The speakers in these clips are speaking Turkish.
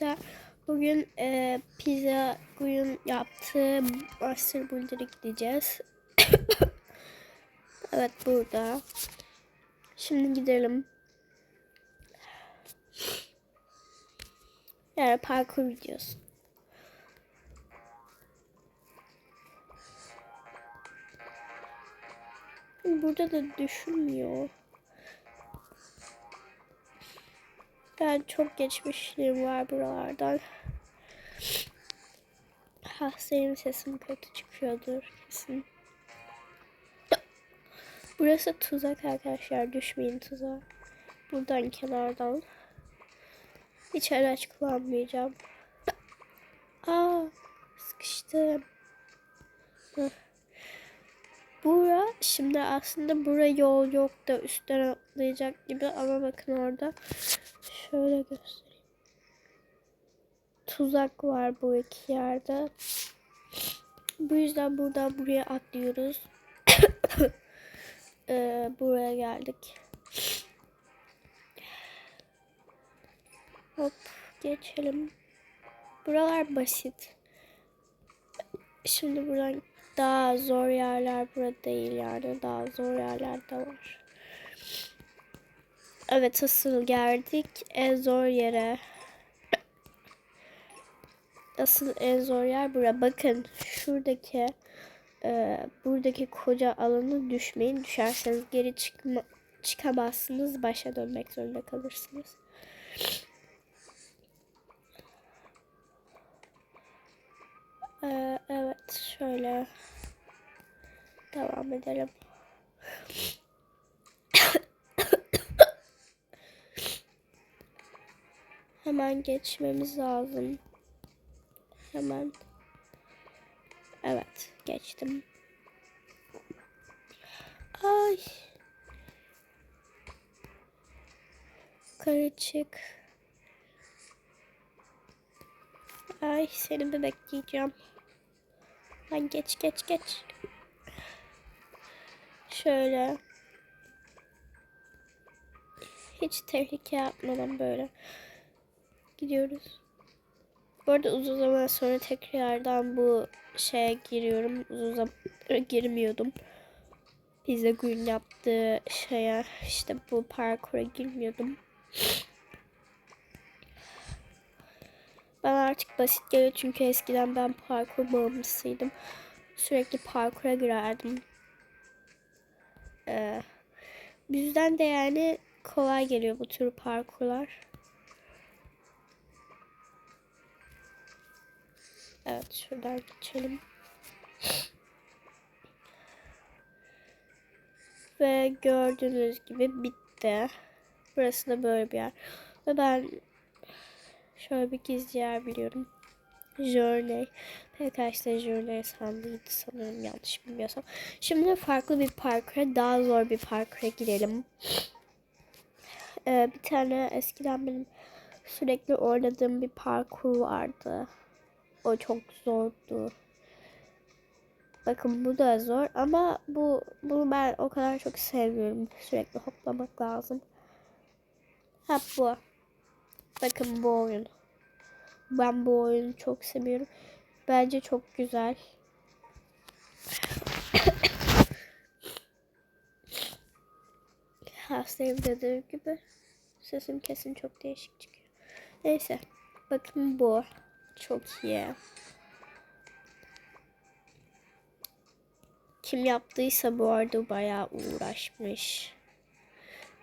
Da Bugün e, pizza bugün yaptığı Master Builder'a gideceğiz. evet burada. Şimdi gidelim. Yani parkur videosu. Burada da düşünmüyor. Ben çok geçmişliğim var buralardan. Ha senin sesim kötü çıkıyordur kesin. Burası tuzak arkadaşlar. Düşmeyin tuzağa. Buradan kenardan. Hiç araç kullanmayacağım. Aa sıkıştım. Hıh. Bura şimdi aslında bura yol yok da üstten atlayacak gibi ama bakın orada şöyle göstereyim. Tuzak var bu iki yerde. Bu yüzden buradan buraya atlıyoruz. ee, buraya geldik. Hop geçelim. Buralar basit. Şimdi buradan daha zor yerler burada değil yani. Daha zor yerler de var. Evet asıl geldik en zor yere. Asıl en zor yer bura. Bakın şuradaki e, buradaki koca alanı düşmeyin. Düşerseniz geri çıkma, çıkamazsınız. Başa dönmek zorunda kalırsınız. Ee, evet şöyle devam edelim. Hemen geçmemiz lazım. Hemen. Evet geçtim. Ay. Yukarı çık. Ay seni mi bekleyeceğim? Lan geç geç geç. Şöyle. Hiç tehlike yapmadan böyle gidiyoruz. Bu arada uzun zaman sonra tekrardan bu şeye giriyorum. Uzun zaman girmiyordum. Pizza gün yaptığı şeye işte bu parkura girmiyordum. Bana artık basit geliyor çünkü eskiden ben parkur bağımlısıydım. Sürekli parkura girerdim. Ee, bizden de yani kolay geliyor bu tür parkurlar. Evet şuradan geçelim. Ve gördüğünüz gibi bitti. Burası da böyle bir yer. Ve ben şöyle bir gizli yer biliyorum. Journey. Arkadaşlar Journey sandıydı sanırım yanlış bilmiyorsam. Şimdi farklı bir parkura, daha zor bir parkura girelim. Ee, bir tane eskiden benim sürekli oynadığım bir parkur vardı. O çok zordu. Bakın bu da zor ama bu bunu ben o kadar çok sevmiyorum. Sürekli hoplamak lazım. Ha bu. Bakın bu oyun. Ben bu oyunu çok seviyorum. Bence çok güzel. Hastayım dediğim gibi. Sesim kesin çok değişik çıkıyor. Neyse. Bakın bu. Çok iyi. Kim yaptıysa bu arada bayağı uğraşmış.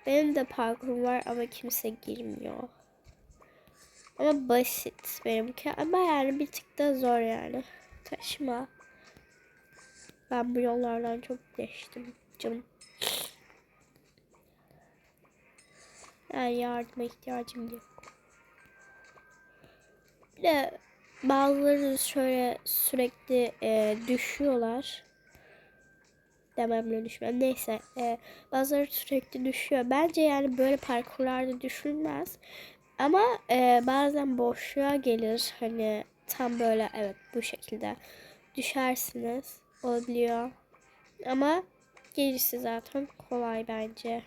Benim de parkurum var ama kimse girmiyor. Ama basit benimki. Ama yani bir tık da zor yani. Taşıma. Ben bu yollardan çok geçtim canım. Yani yardıma ihtiyacım yok. Bir de bazıları şöyle sürekli e, düşüyorlar. Dememle düşmem. Neyse. E, bazıları sürekli düşüyor. Bence yani böyle parkurlarda düşülmez. Ama e, bazen boşluğa gelir. Hani tam böyle evet bu şekilde düşersiniz. Olabiliyor. Ama gerisi zaten kolay bence.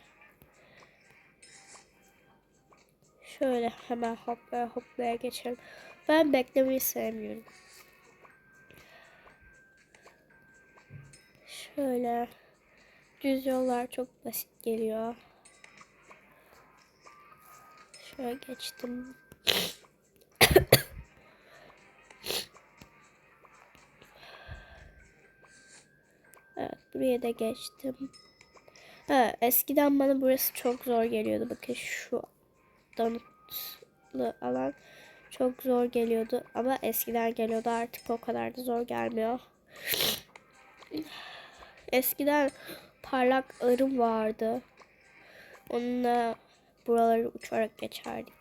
Şöyle hemen hoplaya hoplaya geçelim. Ben beklemeyi sevmiyorum. Şöyle düz yollar çok basit geliyor. Şöyle geçtim. Evet buraya da geçtim. Ha, eskiden bana burası çok zor geliyordu. Bakın şu donutlu alan çok zor geliyordu. Ama eskiden geliyordu artık o kadar da zor gelmiyor. Eskiden parlak arım vardı. Onunla buraları uçarak geçerdik.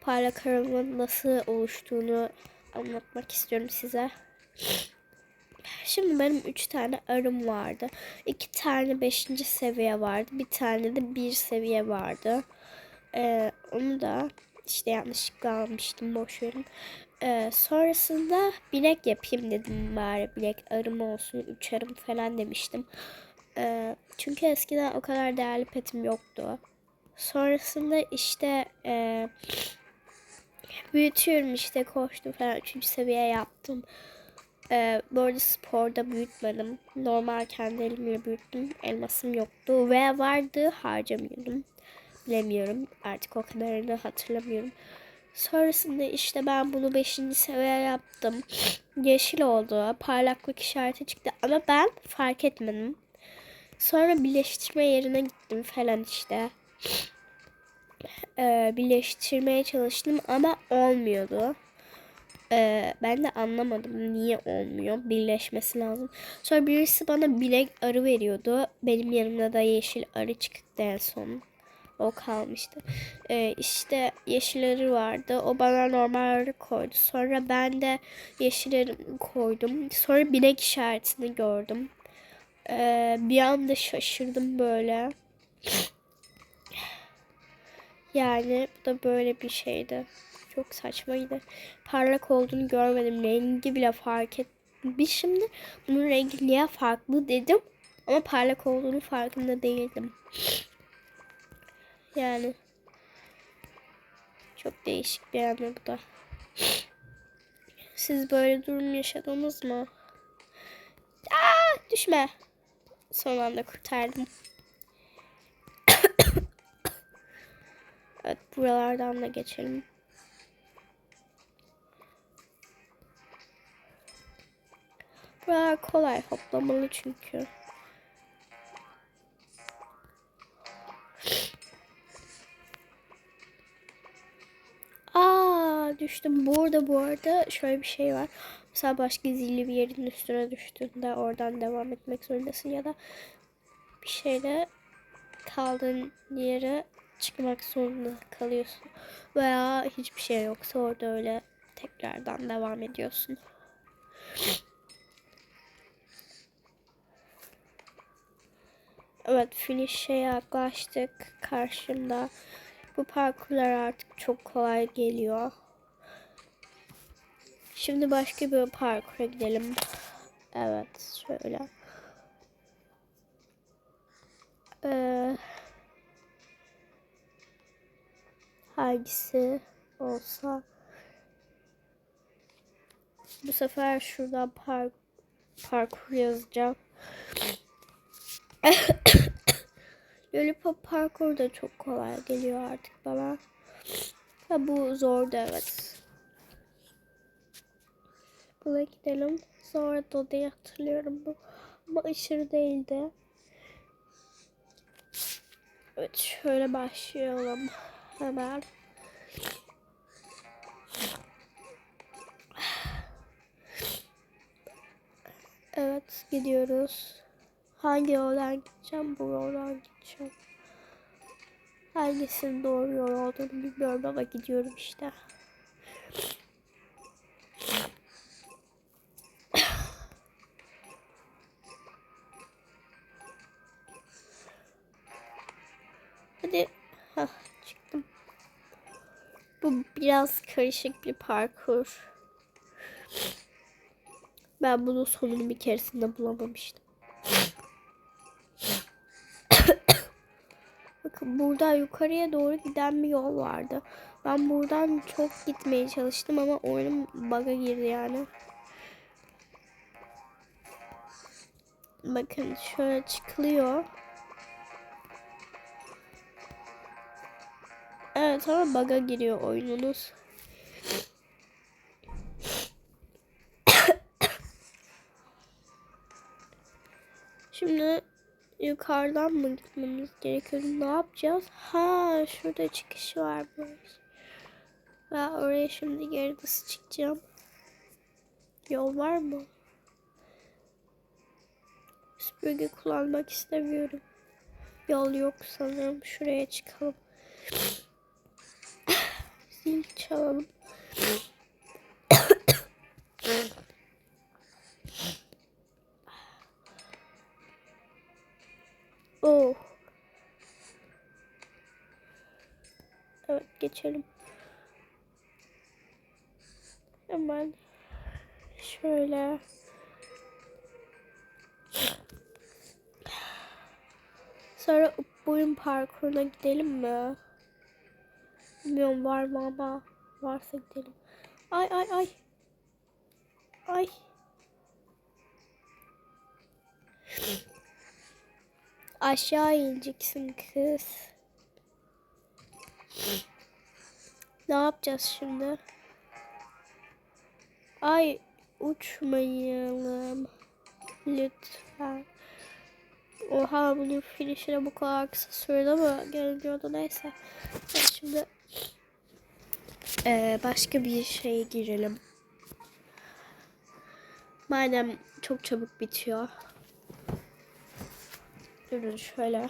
Parlak arımın nasıl oluştuğunu anlatmak istiyorum size. Şimdi benim 3 tane arım vardı. 2 tane 5. seviye vardı. Bir tane de 1 seviye vardı. Ee, onu da işte yanlışlıkla almıştım boş verin. Ee, sonrasında bilek yapayım dedim bari bilek arım olsun 3 arım falan demiştim. Ee, çünkü eskiden o kadar değerli petim yoktu. Sonrasında işte e, büyütüyorum işte koştum falan 3. seviye yaptım. Ee, bu arada sporda büyütmedim. Normal kendi elimle büyüttüm. Elmasım yoktu ve vardı harcamıyordum. Bilemiyorum. Artık o kadarını hatırlamıyorum. Sonrasında işte ben bunu 5. seviye yaptım. Yeşil oldu. Parlaklık işareti çıktı ama ben fark etmedim. Sonra birleştirme yerine gittim falan işte. Ee, birleştirmeye çalıştım ama olmuyordu. Ee, ben de anlamadım niye olmuyor. Birleşmesi lazım. Sonra birisi bana bilek arı veriyordu. Benim yanımda da yeşil arı çıktı en son. O kalmıştı. Ee, işte yeşil arı vardı. O bana normal arı koydu. Sonra ben de yeşil arı koydum. Sonra bilek işaretini gördüm. Ee, bir anda şaşırdım böyle. Yani bu da böyle bir şeydi. Çok saçmaydı. Parlak olduğunu görmedim. Rengi bile fark ettim. Şimdi bunun rengi niye farklı dedim. Ama parlak olduğunu farkında değildim. Yani çok değişik bir anı bu da. Siz böyle durum yaşadınız mı? Aa, düşme. Son anda kurtardım. Evet buralardan da geçelim. Buralar kolay hoplamalı çünkü. Aa düştüm. Burada bu arada şöyle bir şey var. Mesela başka zilli bir yerin üstüne düştüğünde oradan devam etmek zorundasın ya da bir şeyle kaldığın yere çıkmak zorunda kalıyorsun. Veya hiçbir şey yoksa orada öyle tekrardan devam ediyorsun. Evet finish'e yaklaştık. Karşımda bu parkurlar artık çok kolay geliyor. Şimdi başka bir parkura gidelim. Evet şöyle. Ee, hangisi olsa bu sefer şuradan park parkur yazacağım. Lollipop parkur da çok kolay geliyor artık bana. Ha bu zordu evet. Buna gidelim. Sonra Doda'yı hatırlıyorum bu. Ama aşırı değildi. Evet şöyle başlayalım. Hemen. Evet gidiyoruz. Hangi yoldan gideceğim? Bu yoldan gideceğim. Hangisinin doğru yol olduğunu bilmiyorum ama gidiyorum işte. Biraz karışık bir parkur. Ben bunun sonunu bir keresinde bulamamıştım. burada yukarıya doğru giden bir yol vardı. Ben buradan çok gitmeye çalıştım ama oyunum bug'a girdi yani. Bakın şöyle çıkılıyor. Evet ama bug'a giriyor oyununuz. Şimdi yukarıdan mı gitmemiz gerekiyor? Ne yapacağız? Ha şurada çıkış var biraz. Ben oraya şimdi geri nasıl çıkacağım? Yol var mı? Süpürge kullanmak istemiyorum. Yol yok sanırım. Şuraya çıkalım. Zil çalalım. oh. Evet geçelim. Hemen şöyle Sonra boyun parkuruna gidelim mi? Bilmiyorum var mı ama varsa gidelim. Ay ay ay. Ay. Aşağı ineceksin kız. Ne yapacağız şimdi? Ay uçmayalım. Lütfen. Oha bunun finishine bu kadar kısa sürede ama gelmiyordu neyse. Ben şimdi ee, başka bir şeye girelim. Madem çok çabuk bitiyor. Durun şöyle.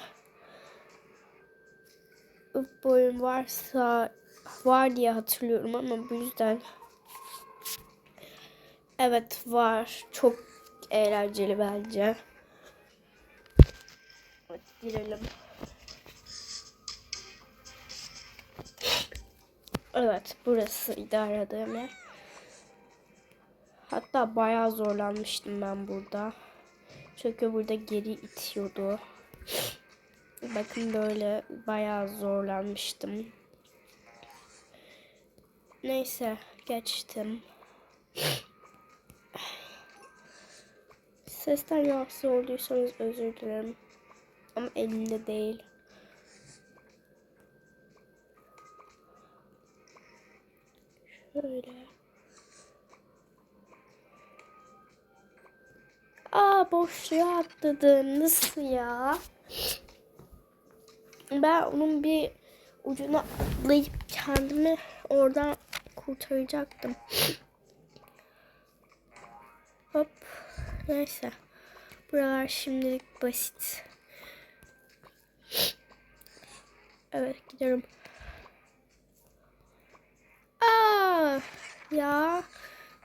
Bu oyun varsa var diye hatırlıyorum ama bu yüzden Evet var. Çok eğlenceli bence. Evet, girelim. Evet burası idare aradığım yer. Hatta bayağı zorlanmıştım ben burada. Çünkü burada geri itiyordu. Bakın böyle bayağı zorlanmıştım. Neyse geçtim. Sesten rahatsız olduysanız özür dilerim. Ama elimde değil. Aa boşluğa atladım. Nasıl ya? Ben onun bir ucuna atlayıp kendimi oradan kurtaracaktım. Hop. Neyse. Buralar şimdilik basit. Evet gidiyorum. Aa, ya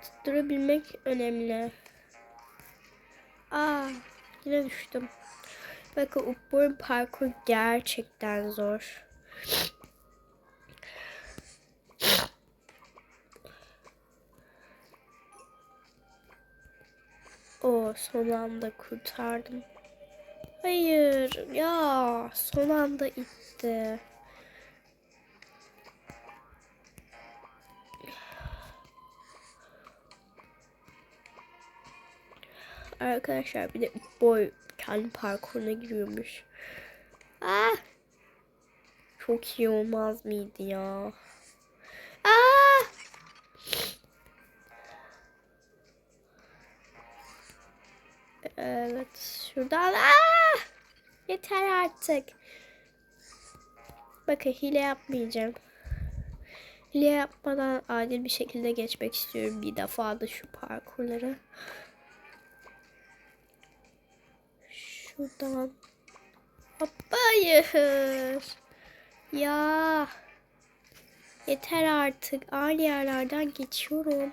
tutturabilmek önemli. Aa, yine düştüm. Bakın bu parkur gerçekten zor. O son anda kurtardım. Hayır ya son anda itti. Arkadaşlar bir de boy kendi parkuruna giriyormuş. Ah! Çok iyi olmaz mıydı ya? Ah! Evet. Şuradan. Aa! Yeter artık. Bakın hile yapmayacağım. Hile yapmadan adil bir şekilde geçmek istiyorum bir defa da şu parkurları. Şuradan. Hayır. Ya. Yeter artık. Aynı yerlerden geçiyorum.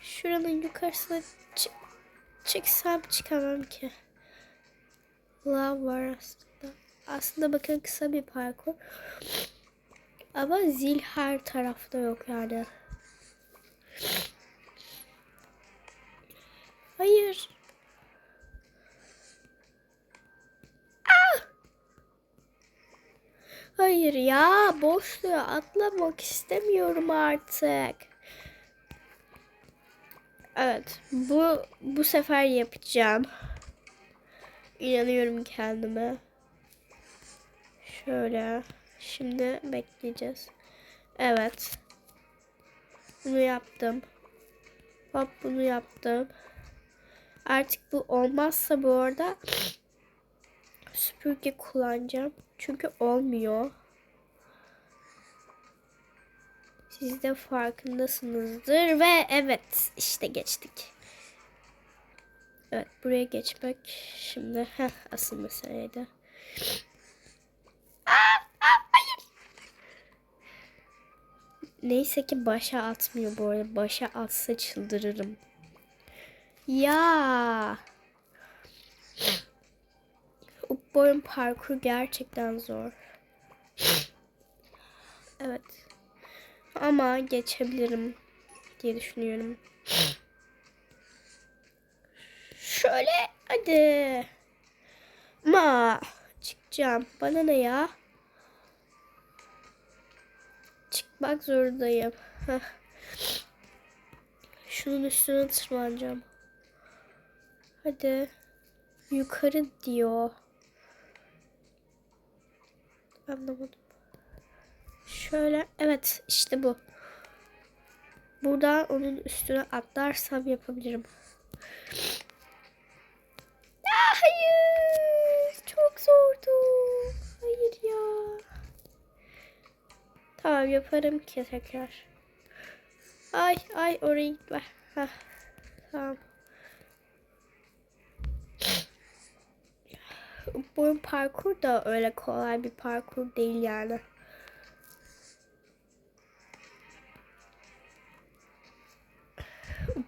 Şuranın yukarısına çık çıksam çıkamam ki. Lav var aslında. Aslında bakın kısa bir parkur. Ama zil her tarafta yok yani. Hayır. Hayır ya boşluğa atlamak istemiyorum artık. Evet bu bu sefer yapacağım. İnanıyorum kendime. Şöyle. Şimdi bekleyeceğiz. Evet. Bunu yaptım. Hop bunu yaptım. Artık bu olmazsa bu arada süpürge kullanacağım. Çünkü olmuyor. Siz de farkındasınızdır ve evet işte geçtik. Evet buraya geçmek şimdi heh, asıl meseleydi. Neyse ki başa atmıyor bu arada. Başa atsa çıldırırım. Ya. Bu boyun parkur gerçekten zor. Evet. Ama geçebilirim diye düşünüyorum. Şöyle hadi. Ma çıkacağım. Bana ne ya? Çıkmak zorundayım. Heh. Şunun üstüne tırmanacağım. Hadi. Yukarı diyor. Anlamadım. Şöyle evet işte bu. Buradan onun üstüne atlarsam yapabilirim. Aa, hayır. Çok zordu. Hayır ya. Tamam yaparım ki tekrar. Ay ay oraya gitme. Tamam. Bu parkur da öyle kolay bir parkur değil yani.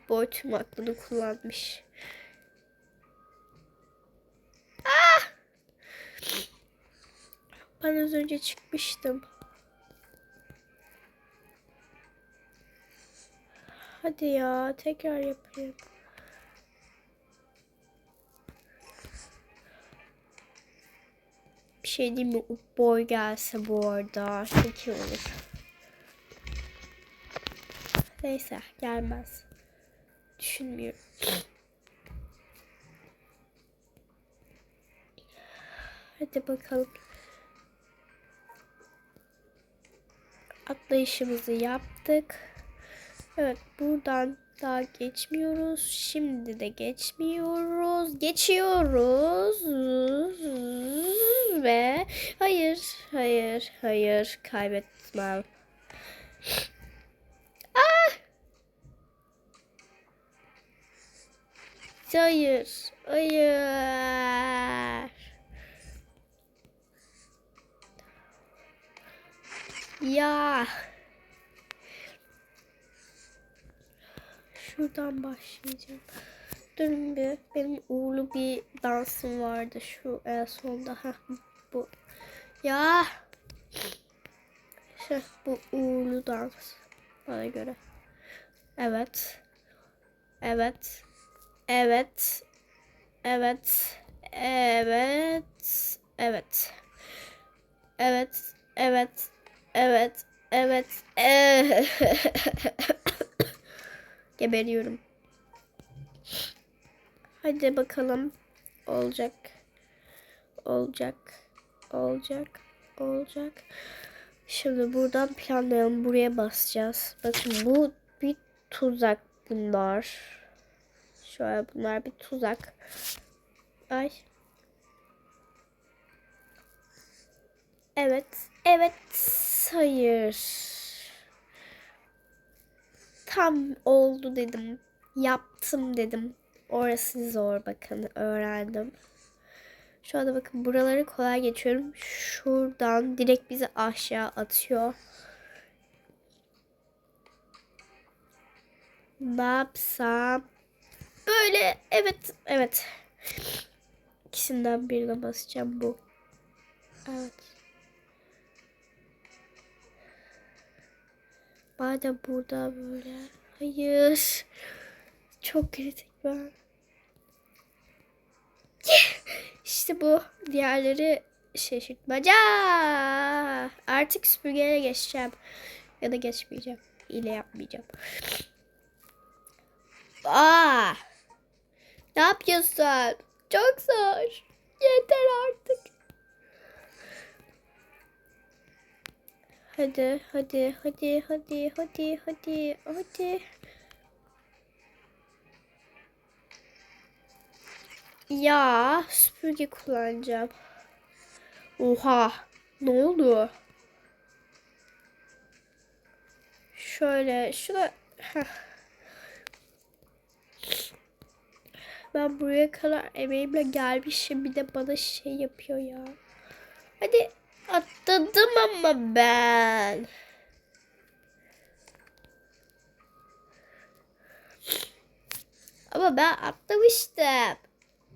Boy tüm aklını kullanmış. Ah! Ben az önce çıkmıştım. Hadi ya tekrar yapayım. Şey diyeyim mi? Boy gelse bu arada çok iyi olur. Neyse gelmez. Düşünmüyorum. Hadi bakalım. Atlayışımızı yaptık. Evet buradan daha geçmiyoruz. Şimdi de geçmiyoruz. Geçiyoruz. Ve hayır, hayır, hayır kaybetmem. Ah! Hayır, hayır. Ya. Şuradan başlayacağım. Durun bir. Benim uğurlu bir dansım vardı. Şu en sonda. Bu. Ya. Şey, bu uğurlu dans. Bana göre. Evet. Evet. Evet. Evet. Evet. Evet. Evet. Evet. Evet. Evet. Evet. Geberiyorum. Hadi bakalım. Olacak. Olacak. Olacak. Olacak. Şimdi buradan planlayalım. Buraya basacağız. Bakın bu bir tuzak bunlar. Şöyle bunlar bir tuzak. Ay. Evet. Evet. Hayır tam oldu dedim. Yaptım dedim. Orası zor bakın öğrendim. Şu anda bakın buraları kolay geçiyorum. Şuradan direkt bizi aşağı atıyor. Ne yapsam? Böyle evet evet. İkisinden birine basacağım bu. Evet. Madem burada böyle. Hayır. Çok kritik ben. İşte bu. Diğerleri şaşırtmaca. Artık süpürgeye geçeceğim. Ya da geçmeyeceğim. Hile yapmayacağım. Aa! Ne yapıyorsun? Çok zor. Yeter artık. Hadi, hadi, hadi, hadi, hadi, hadi, hadi. Ya süpürge kullanacağım. Oha. Ne oldu? Şöyle şuna. Ben buraya kadar emeğimle gelmişim bir de bana şey yapıyor ya. Hadi atladım ama ben. Ama ben atlamıştım.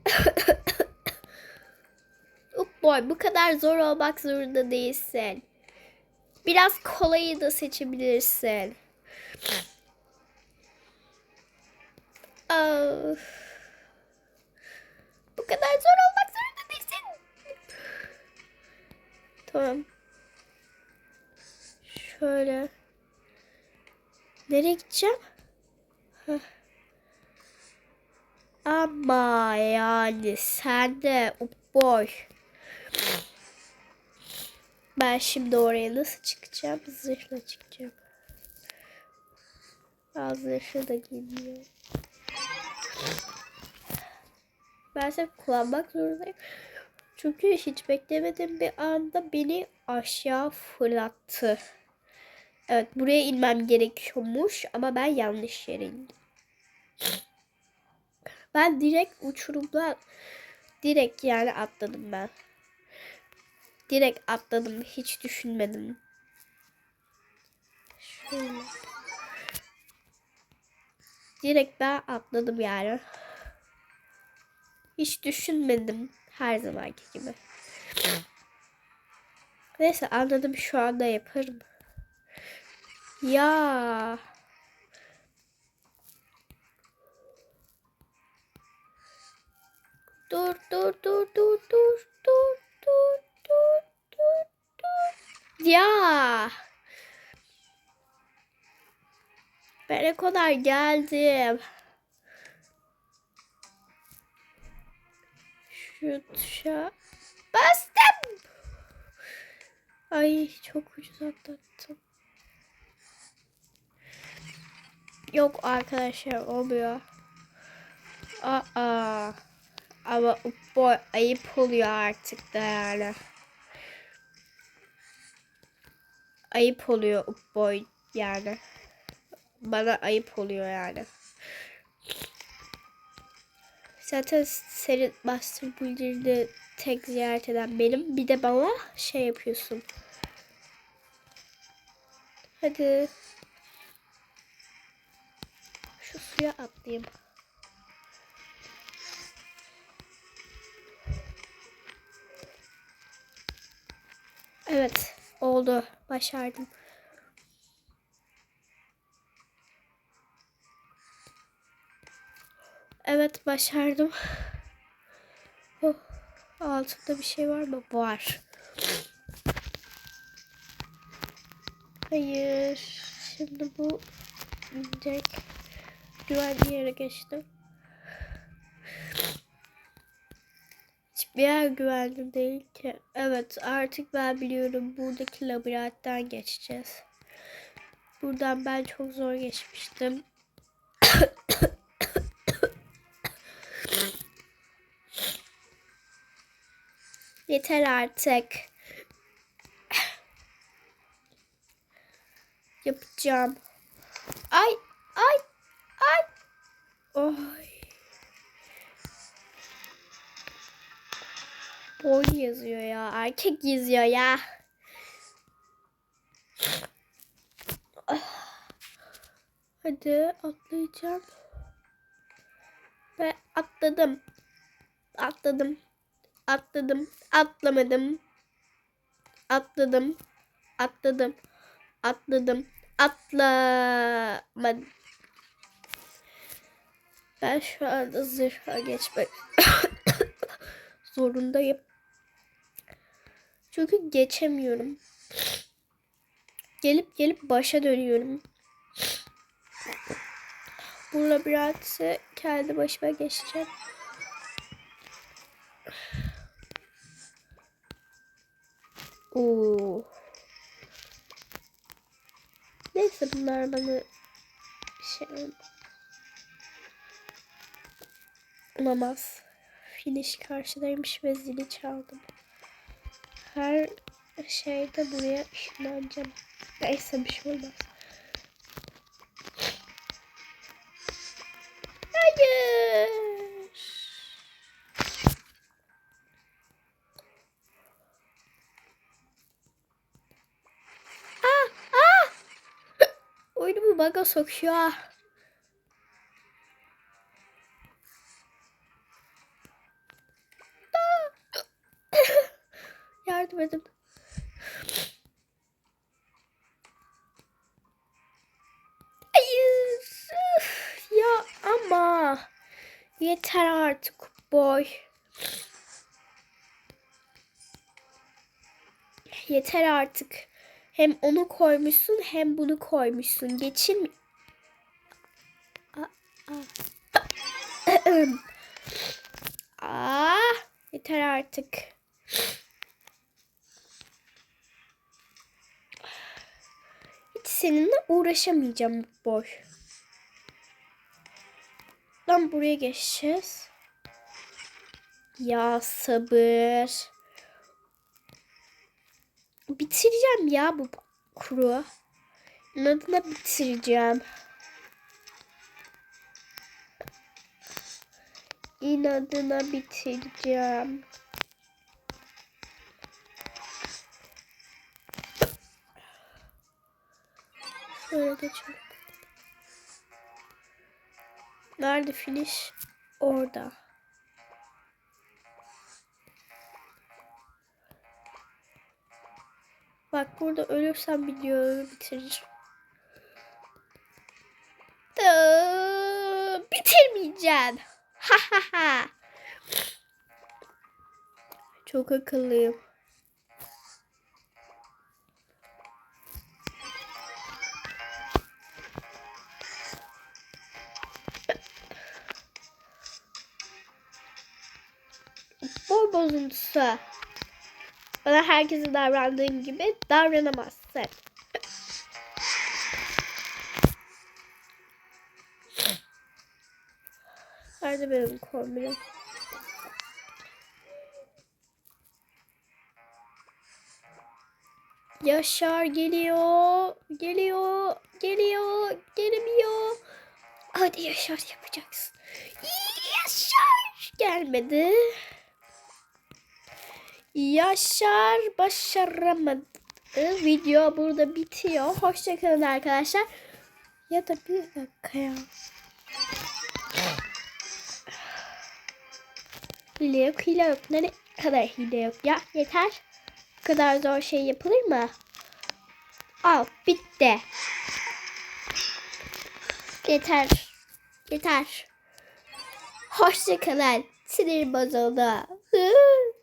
Boy bu kadar zor olmak zorunda değilsin. Biraz kolayı da seçebilirsin. Of. Bu kadar zor olmak zorunda değilsin. Tamam. Şöyle. Nereye gideceğim? Heh. Ama yani sen de boy. Ben şimdi oraya nasıl çıkacağım? Zırhla çıkacağım. Aa, zırhı da giymiyor. Ben seni kullanmak zorundayım. Çünkü hiç beklemedim bir anda beni aşağı fırlattı. Evet buraya inmem gerekiyormuş ama ben yanlış yere indim. Ben direkt uçurumdan direkt yani atladım ben. Direkt atladım. Hiç düşünmedim. Şöyle. Direkt ben atladım yani. Hiç düşünmedim. Her zamanki gibi. Neyse anladım şu anda yaparım. Ya. Dur dur dur dur dur dur dur dur dur dur. Ya. Ben ne kadar geldim. Şu tuşa bastım. Ay çok ucuz atlattım. Yok arkadaşlar olmuyor. Aa. Ama boy ayıp oluyor artık da yani. Ayıp oluyor boy yani. Bana ayıp oluyor yani. Zaten senin Master Builder'ı tek ziyaret eden benim. Bir de bana şey yapıyorsun. Hadi. Şu suya atlayayım. Evet, oldu. Başardım. Evet, başardım. Oh, altında bir şey var mı? Var. Hayır. Şimdi bu direkt güvenli yere geçtim. Hiçbir yer güvenli değil ki. Evet artık ben biliyorum buradaki labirentten geçeceğiz. Buradan ben çok zor geçmiştim. Yeter artık. Yapacağım. Ay ay ay. Oy. Boy yazıyor ya. Erkek yazıyor ya. Hadi atlayacağım. Ve atladım. Atladım. Atladım. Atlamadım. Atladım. Atladım. Atladım. Atlamadım. Ben şu anda zırha geçmek zorundayım. Çünkü geçemiyorum. Gelip gelip başa dönüyorum. Bu labirenti kendi başıma geçeceğim. Oo. Neyse bunlar bana şey olamaz. Finish karşıdaymış ve zili çaldım. Her şeyde buraya ışınlanacağım. Neyse bir şey olmaz. Hayır. Ah, ah. Oyunumu baga sokuyor. Yeter artık boy. Yeter artık. Hem onu koymuşsun hem bunu koymuşsun. Geçin mi? Aa, yeter artık. Hiç seninle uğraşamayacağım boy. Lan buraya geçeceğiz. Ya sabır. Bitireceğim ya bu kuru. İnadına bitireceğim. İnadına bitireceğim. Şöyle geçelim. Nerede finish? Orada. Bak burada ölürsem videoyu bitireceğim. Da, bitirmeyeceğim. Ha ha ha. Çok akıllıyım. Boy bozuntusu. Bana herkese davrandığın gibi davranamazsın. Nerede benim kombinim? Yaşar geliyor. Geliyor. Geliyor. Gelemiyor. Hadi Yaşar yapacaksın. Yaşar gelmedi. Yaşar başaramadı. Video burada bitiyor. Hoşçakalın arkadaşlar. Ya da bir dakika ya. Hile yok, hile yok. Ne kadar hile yok ya? Yeter. Bu kadar zor şey yapılır mı? Al, bitti. Yeter. Yeter. Hoşçakalın. Sinir bozuldu.